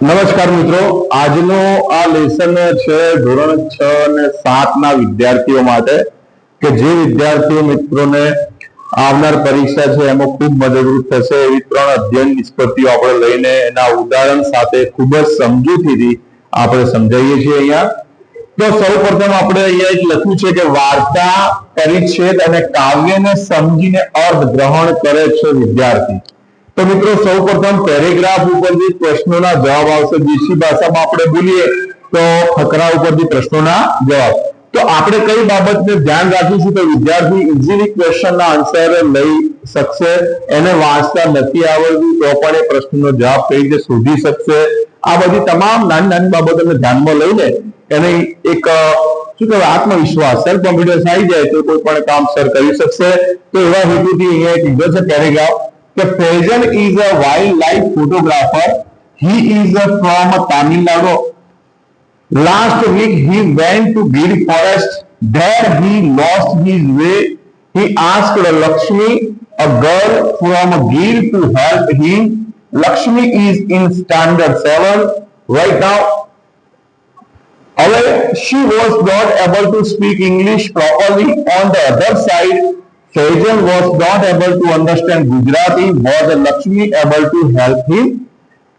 નમસ્કાર મિત્રો, આજનો આ લેસન છે ધોરણ છ અને સાત ના વિદ્યાર્થીઓ માટે, કે જે વિદ્યાર્થીઓ મિત્રોને આવનાર પરીક્ષા છે એમાં ખૂબ મદદરૂપ થશે. એવી ત્રણ અધ્યયન નિષ્પત્તિઓ આપણે લઈને એના ઉદાહરણ સાથે ખૂબ જ સમજૂતીથી આપણે સમજાવીએ છીએ અહીંયા. તો સૌ પ્રથમ આપણે અહીંયા એક લખ્યું છે કે વાર્તા, પરિચ્છેદ અને કાવ્યને સમજીને અર્થ ગ્રહણ કરે છે વિદ્યાર્થી. તો મિત્રો, સૌ પ્રથમ પેરેગ્રાફ ઉપરથી પ્રશ્નોના જવાબ આવશે. દેશી ભાષામાં આપણે બોલીએ તો ફકરા ઉપરથી પ્રશ્નોના જવાબ. તો આપણે કઈ બાબતને ધ્યાન રાખીશું તો વિદ્યાર્થી ઇઝીલી ક્વેશ્ચનના આન્સર લઈ શકશે. એને વાંચતા નથી આવડતું તો પણ એ પ્રશ્નનો જવાબ કઈ રીતે શોધી શકશે? આ બધી તમામ નાની નાની બાબતોને ધ્યાનમાં લઈને એને એક, શું કહેવાય, આત્મવિશ્વાસ સેલ્ફ કોન્ફિડન્સ આવી જાય તો કોઈ પણ કામ સર કરી શકશે. તો એવા હેતુથી અહીંયા એક લીધો છે, paragraph. The person is a wildlife photographer. He is from Tamil Nadu. Last week he went to Gir forest. There he lost his way. He asked Lakshmi, a girl from Gir, to help him. Lakshmi is in standard 7 right now. However, she was not able to speak English properly. On the other side, Faisal was not able to understand Gujarati. Was Lakshmi able to help him?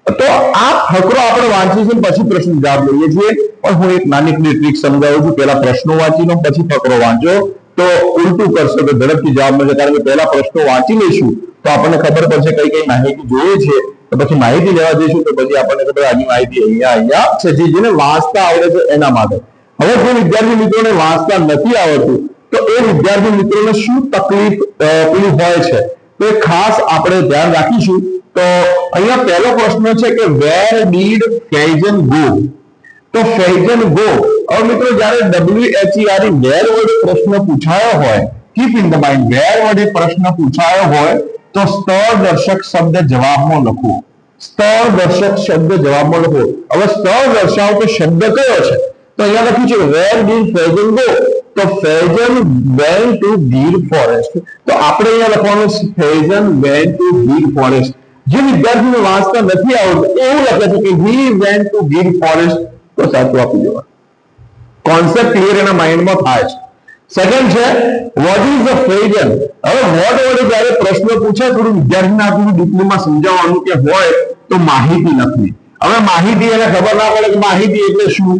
તો આ ફકરો આપણે વાંચીશું છીએ પછી પ્રશ્ન જવાબ લઈએ છીએ. પણ હું એક નાની ટ્રીક સમજાવું છું. પહેલા પ્રશ્નો વાંચી લો પછી ફકરો વાંચો. તો ઉલટું કરશો તો ઝડપથી જવાબ મળશે. કારણ કે પહેલા પ્રશ્નો વાંચી લઈશું. તો આપણને ખબર પડશે કઈ કઈ માહિતી જોઈએ છે. તો પછી માહિતી લેવા જઈશું તો પછી આપણને ખબર આની માહિતી અહીંયા અહીંયા છે. જેને વાંચતા આવડે છે એના માટે. હવે જે વિદ્યાર્થી મિત્રોને વાંચતા નથી આવડતું તો એ વિદ્યાર્થી મિત્રોને શું તકલીફ પેલી હોય છે? તો એ ખાસ આપણે ધ્યાન રાખીશું. તો અહીંયા પહેલો પ્રશ્ન છે કે વેર ડીડ ફેઝન ગો તો ફેઝન ગો હવે મિત્રો જ્યારે ડબલ્યુ એચ ઈ વેર વડે પ્રશ્ન પૂછાયો હોય keep in the mind where વડે પ્રશ્ન પૂછાયો હોય, તો સ્થળ દર્શક શબ્દ જવાબમાં લખો. સ્થળ દર્શક શબ્દ જવાબમાં લખો. હવે સ્થળ દર્શાવતો શબ્દ કયો છે? તો અહીંયા લખ્યું છે વેર ડીડ ફેઝન ગો તો Faizan went to Gir forest તો આપણે અહીંયા લખવાનું છે Faizan went to Gir forest જે વિદ્યાર્થીને વાંચતા નથી આવડતું, એવું લખે છે કે he went to Gir forest તો સાચું આપી દેવા કોન્સેપ્ટ ક્લિયર એના માઇન્ડમાં થાય છે. સેકન્ડ છે વોટ ઇઝ ધ ફેઝન હવે વોટ વડે જ્યારે પ્રશ્ન પૂછે, થોડું વિદ્યાર્થીને આપણું ડિપ્લોમાં સમજાવવાનું કે હોય, તો માહિતી લખવી. હવે માહિતી એને ખબર ના પડે કે માહિતી એટલે શું?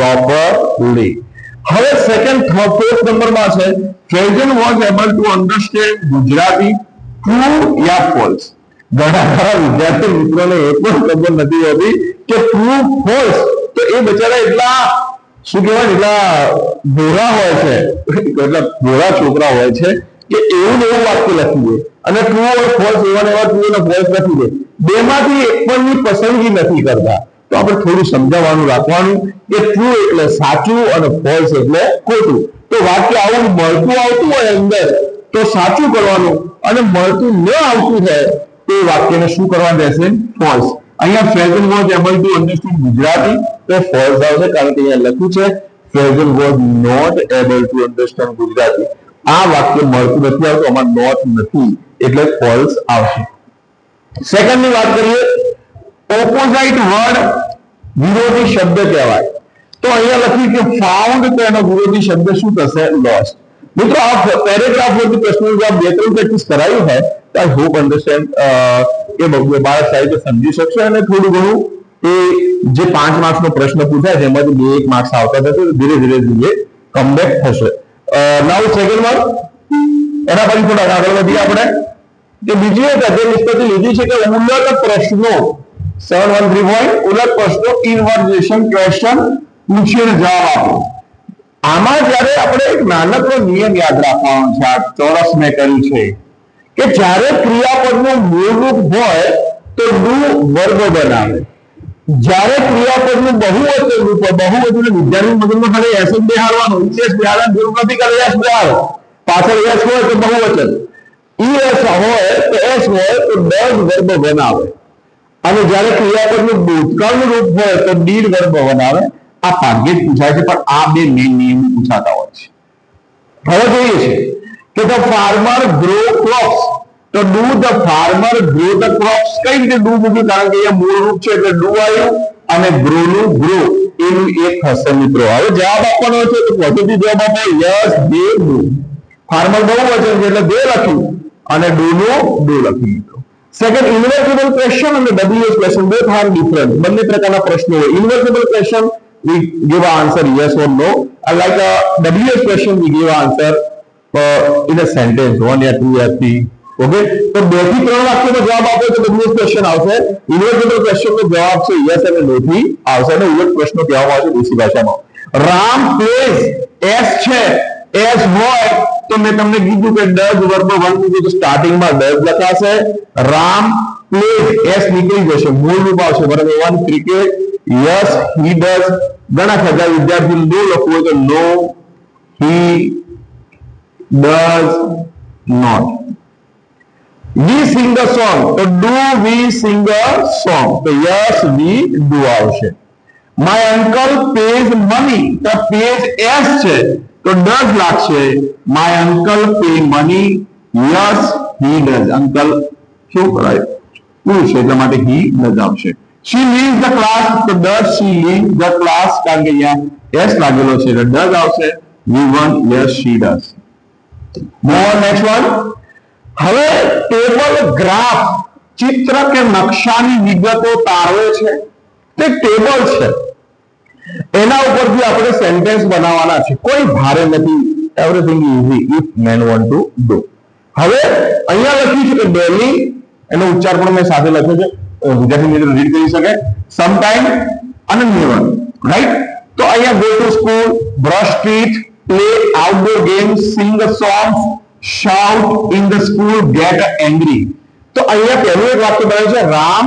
પ્રોપરલી હવે સેકન્ડ થર્ડ ફોર્થ નંબરમાં છે. Faizan was able to understand Gujarati true yeah false ઘણા ખરા વિદ્યાર્થી મિત્રોને એ પણ ખબર નથી હોતી કે ટ્રુ ફોલ્સ તો એ બચારા એટલા, શું કહેવાય, એટલા ભોરા હોય છે. એટલા ભોરા છોકરા હોય છે કે એવું ને એવું વાક્ય લખી દે. અને ટ્રુ અને ફોલ્સ એવા ને એવા ટ્રુ અને ફોલ્સ લખી દે. બેમાંથી એક પણની પસંદગી નથી કરતા. તો આપણે થોડું સમજાવવાનું, રાખવાનું. કે ટ્રુ એટલે સાચું અને ફોલ્સ એટલે ખોટું. તો વાક્ય આવું મળતું આવતું હોય અંદર, તો સાચું કરવાનું. અને મળતું ન આવતું હોય, તો વાક્યને શું કરવાનું રહેશે ફોલ્સ અહીંયા Faizan was able to understand Gujarati, તો ફોલ્સ આવશે, કારણ કે અહીંયા લખ્યું છે Faizan was not able to understand Gujarati. આ વાક્ય મળતું નથી આવતું, આમાં નોટ નથી, એટલે ફોલ્સ આવશે. સેકન્ડની વાત કરીએ ઓપોઝાઇટ વર્ડ વિરોધી શબ્દ કહેવાય તો અહીંયા લખ્યું કે ફાઉન્ડ તો એનો વિરોધી શબ્દ શું થશે લોસ્ટ મિત્રો આ પેરેગ્રાફ પરથી પ્રશ્નો જવાબ બે ત્રણ પ્રેક્ટિસ કરાયું હોય તો આઈ હોપ અન્ડરસ્ટેન્ડ એ બહુ- બાળક સાહિત્ય સમજી શકશે અને થોડું ઘણું એ જે પાંચ માર્ક્સ નો પ્રશ્ન પૂછાય છે એમાંથી બે એક માર્ક્સ આવતા થશે તો ધીરે ધીરે ધીરે કમબેક થશે નાવ સેકન્ડ વન એના પછી થોડા આગળ વધીએ આપણે કે બીજી એક અધ્યય નિષ્પત્તિ લીધી છે કે ઉલટ પ્રશ્નો સેવન વન થ્રી પોઈન્ટ ઉલટ પ્રશ્નો ઇન્વર્ઝેશન ક્વેશ્ચન પૂછીને જવાબ આપો આમાં જ્યારે આપણે એક નાનકડો નિયમ યાદ રાખવાનો છે આ ચોરસ મેં કર્યું છે કે જ્યારે ક્રિયાપદનું મૂળ રૂપ હોય તો ડુ વર્ગ બનાવે જ્યારે ક્રિયાપદનું બહુવચન રૂપ હોય બહુવચન એટલે વિદ્યાર્થી મગજમાં ખાલી એસ જ બેહાડવાનું વિશેષ બેહાડવાની જરૂર નથી ખાલી એસ બેહાડો પાછળ એસ હોય તો બહુવચન ઈ એસ હોય તો એસ હોય તો ડઝ વર્બ બનાવે અને જ્યારે ક્રિયાપદનું ભૂતકાળનું રૂપ હોય તો દીર વર્ગ ભવન બનાવે. આ ભાગ્યે જ પૂછાય છે, પણ આ બે મેઇન નિયમ પૂછાતા હોય છે. હવે જોઈએ છે કે ધ ફાર્મર ગ્રો ક્રોપ્સ. તો do the farmer grow the crops? કઈ રીતે ડુ મૂક્યું? કારણ કે અહીંયા મૂળ રૂપ છે એટલે ડુ આવ્યું અને ગ્રો નું ગ્રો. એનું એક હશે મિત્રો. હવે જવાબ આપવાનો છે તો પોઝિટિવ જવાબ આપે, યસ, બે ડુ ફાર્મર બહુ વચન છે એટલે બે લખ્યું અને ડુ નું ડુ લખ્યું સેકન્ડ ઇન્વર્ટેબલ ક્વેશ્ચન અને WS question both are different બંને પ્રકારના પ્રશ્નો હોય invertible question we give an answer yes or no and like a WS question we give an answer uh, in a sentence one or two or three okay તો બે થી ત્રણ વાક્યનો જવાબ આપો તો WS ક્વેશ્ચન આવશે ઇન્વર્ટેબલ ક્વેશ્ચન નો જવાબ છે yes અને no થી આવશે અને ઉલટ પ્રશ્નો કહેવામાં આવે છે દેશી ભાષામાં રામ પ્લેસ એસ છે એસ હોય તો મેં તમને કીધું કે ડઝ વર્બ વન કીધું તો સ્ટાર્ટિંગમાં ડઝ લખાશે રામ પ્લેસ એસ નીકળી જશે મૂળ રૂપ આવશે બરાબર one cricket yes he does ઘણા ખરા વિદ્યાર્થીઓ નો લખવું હોય તો no he does not we sing a song તો do we sing a song તો યસ વી ડુ આવશે માય અંકલ પેઝ મની તો પેઝ એસ છે તો ડઝ લાગશે my uncle pay money yes he does uncle શું કરાય? શું છે? એટલા માટે હી ડઝ આવશે શી લીવ ધ ક્લાસ તો does she leave the class કારણ કે અહીંયા એસ લાગેલો છે. એટલે ડઝ આવશે. V one yes she does more next one હવે ટેબલ ગ્રાફ ચિત્ર કે નકશાની વિગતો તારવે છે. તે ટેબલ છે. એના ઉપરથી આપણે સેન્ટેન્સ બનાવવાના છે. કોઈ ભારે નથી. Everything easy if man want to do હવે અહીંયા લખ્યું છે કે ડેલી એનો ઉચ્ચાર પણ મેં સાથે લખ્યો છે. વિદ્યાર્થી મિત્રો રીડ કરી શકે. સમટાઈમ અને નેવર રાઈટ તો અહીંયા go to school brush teeth play outdoor games sing song shout in the school get angry તો અહીંયા પહેલું એક વાક્ય બને છે, રામ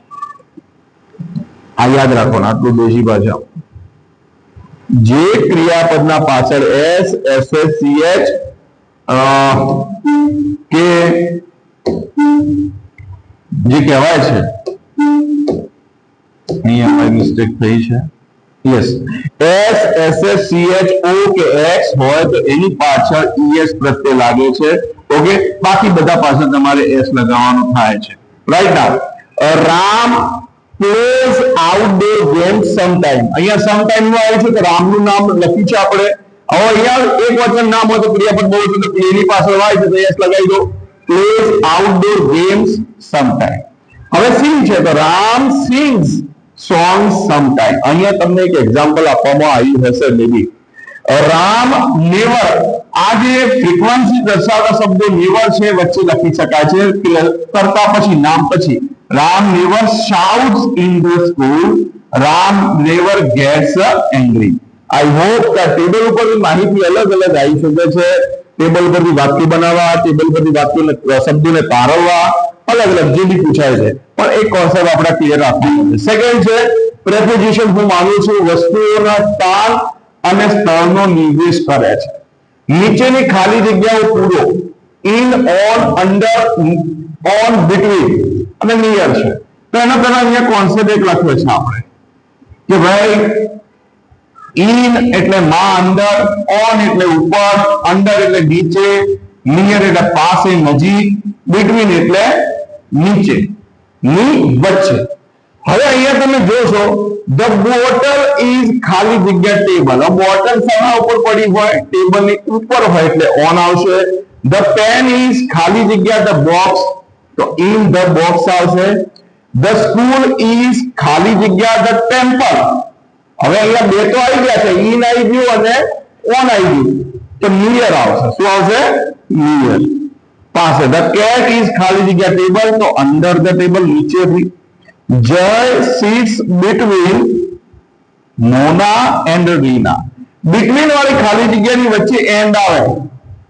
આ યાદ રાખવાનું આટલું દેશી ભાષા જે ક્રિયાપદના પાછળ S S S C H કે જે કહેવાય છે અહીંયા મારી મિસ્ટેક થઈ છે yes S S S C H O કે એક્સ હોય તો એની પાછળ ઈએસ પ્રત્યે લાગે છે ઓકે બાકી બધા પાછળ તમારે એસ લગાવવાનું થાય છે right now Ram plays outdoor games sometime અહીંયા સમટાઈમ નું આવ્યું છે કે રામનું નામ લખ્યું છે આપણે હવે અહીંયા એક વચન નામ હોય તો ક્રિયાપદ બહુ છે તો પ્લેની પાછળ હોય છે તો એસ લગાવી દો પ્લેઝ આઉટડોર ગેમ્સ સમટાઈમ હવે સિંગ છે તો રામ સિંગ્સ સોંગ સમટાઈમ અહીંયા તમને એક એક્ઝામ્પલ આપવામાં આવ્યું હશે મેબી રામ નેવર આ જે ફ્રીક્વન્સી દર્શાવતા શબ્દો નેવર છે વચ્ચે લખી શકાય છે કે કરતા પછી નામ પછી Ram never shouts in the school Ram never gets angry. I hope that table ઉપર માહિતી અલગ અલગ આવી શકે છે. ટેબલ પરથી વાક્ય બનાવવા ટેબલ પરથી વાક્યોને શબ્દોને તારવવા, અલગ અલગ જે બી પૂછાય છે. પણ એક કોન્સેપ્ટ આપણે ક્લિયર રાખવાનો છે સેકન્ડ છે પ્રેપોઝિશન હું માનું છું વસ્તુઓના સ્થાન અને સ્થળનો નિર્દેશ કરે છે. નીચેની ખાલી જગ્યાઓ પૂરો. In on under on between અને નિયર છે. તો એના પહેલા અહીંયા કોન્સેપ્ટ એક લખ્યો છે આપણે. કે ભાઈ ઇન એટલે માં અંદર ઓન એટલે ઉપર અંદર એટલે નીચે નિયર એટલે પાસે, નજીક બિટવીન એટલે નીચે, ની વચ્ચે. હવે અહીંયા તમે જોશો ધ બોટલ ઇઝ ખાલી જગ્યા ટેબલ બોટલ શાના ઉપર પડી હોય ટેબલની ઉપર હોય એટલે ઓન આવશે. ધ પેન ઇઝ ખાલી જગ્યા ધ બોક્સ તો ઇન ધ બોક્સ આવશે ધ સ્કૂલ ઇઝ ખાલી જગ્યા ધ ટેમ્પલ હવે અહીંયા બે તો આવી ગયા છે ઇન આવી ગયું અને ઓન આવી ગયું તો નિયર આવશે શું આવશે નિયર પાસે ધ કેટ ઇઝ ખાલી જગ્યા ટેબલ તો અંડર ધ ટેબલ નીચેથી Jay sits between Mona and Reena between વાળી ખાલી જગ્યાની વચ્ચે એન્ડ આવે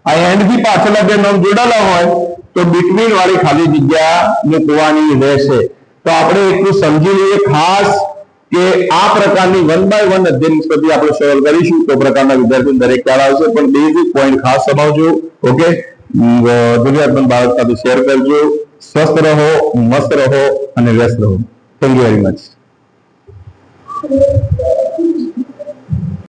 આ એન્ડ થી પાછળના બે નામ જોડાયેલા હોય તો બિટવીન વાળી ખાલી જગ્યા મૂકવાની રહેશે. તો આપણે એટલું સમજી લઈએ ખાસ કે આ પ્રકારની વન બાય વન અધ્યયન નિષ્પત્તિ આપણે સોલ્વ કરીશું તો પ્રકારના વિદ્યાર્થીઓ દરેક ખ્યાલ આવશે. પણ બેઝિક પોઈન્ટ ખાસ સમાવજો ઓકે ગુજરાત બાળક સાથે શેર કરજો. સ્વસ્થ રહો, મસ્ત રહો અને વ્યસ્ત રહો. Thank you very much